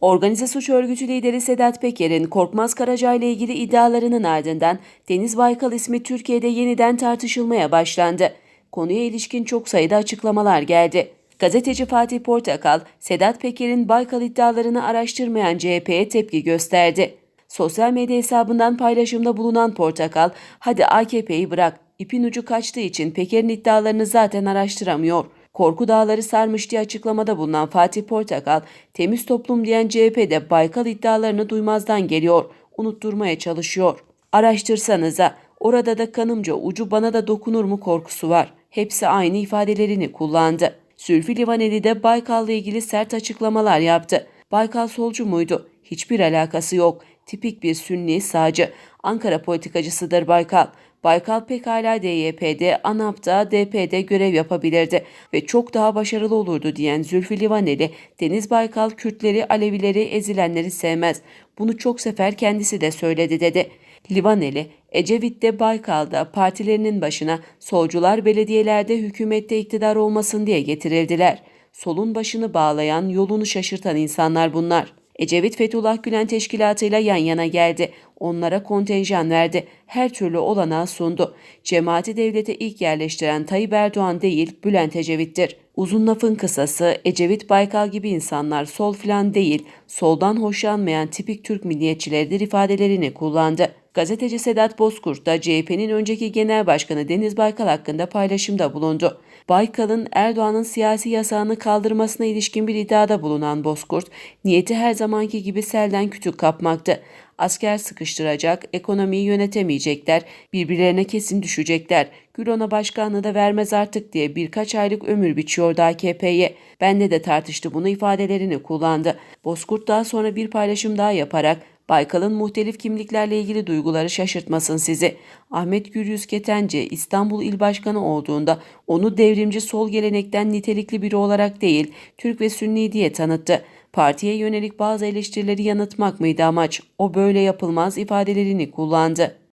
Organize suç örgütü lideri Sedat Peker'in Korkmaz Karaca ile ilgili iddialarının ardından Deniz Baykal ismi Türkiye'de yeniden tartışılmaya başlandı. Konuya ilişkin çok sayıda açıklamalar geldi. Gazeteci Fatih Portakal, Sedat Peker'in Baykal iddialarını araştırmayan CHP'ye tepki gösterdi. Sosyal medya hesabından paylaşımda bulunan Portakal, hadi AKP'yi bırak, ipin ucu kaçtığı için Peker'in iddialarını zaten araştıramıyor. Korku dağları sarmış diye açıklamada bulunan Fatih Portakal, temiz toplum diyen CHP'de Baykal iddialarını duymazdan geliyor, unutturmaya çalışıyor. Araştırsanıza, orada da kanımca ucu bana da dokunur mu korkusu var. Hepsi aynı ifadelerini kullandı. Zülfü Livaneli de Baykal'la ilgili sert açıklamalar yaptı. Baykal solcu muydu? Hiçbir alakası yok. Tipik bir sünni sağcı. Ankara politikacısıdır Baykal. Baykal pekala DYP'de, ANAP'ta, DP'de görev yapabilirdi ve çok daha başarılı olurdu diyen Zülfü Livaneli, Deniz Baykal Kürtleri, Alevileri, ezilenleri sevmez. Bunu çok sefer kendisi de söyledi dedi. Livaneli, Ecevit'te Baykal'da partilerinin başına solcular belediyelerde hükümette iktidar olmasın diye getirildiler. Solun başını bağlayan, yolunu şaşırtan insanlar bunlar. Ecevit Fethullah Gülen teşkilatıyla yan yana geldi. Onlara kontenjan verdi. Her türlü olanağı sundu. Cemaati devlete ilk yerleştiren Tayyip Erdoğan değil, Bülent Ecevit'tir. Uzun lafın kısası, Ecevit Baykal gibi insanlar sol filan değil, soldan hoşlanmayan tipik Türk milliyetçileridir ifadelerini kullandı. Gazeteci Sedat Bozkurt da CHP'nin önceki genel başkanı Deniz Baykal hakkında paylaşımda bulundu. Baykal'ın Erdoğan'ın siyasi yasağını kaldırmasına ilişkin bir iddiada bulunan Bozkurt, niyeti her zamanki gibi selden kütük kapmaktı. Asker sıkıştıracak, ekonomiyi yönetemeyecekler, birbirlerine kesin düşecekler. Gül ona başkanlığı da vermez artık diye birkaç aylık ömür biçiyordu AKP'ye. Bende de tartıştı bunu ifadelerini kullandı. Bozkurt daha sonra bir paylaşım daha yaparak Baykal'ın muhtelif kimliklerle ilgili duyguları şaşırtmasın sizi. Ahmet Güryüz Ketenci İstanbul İl Başkanı olduğunda onu devrimci sol gelenekten nitelikli biri olarak değil, Türk ve Sünni diye tanıttı. Partiye yönelik bazı eleştirileri yanıtmak mıydı amaç? O böyle yapılmaz ifadelerini kullandı.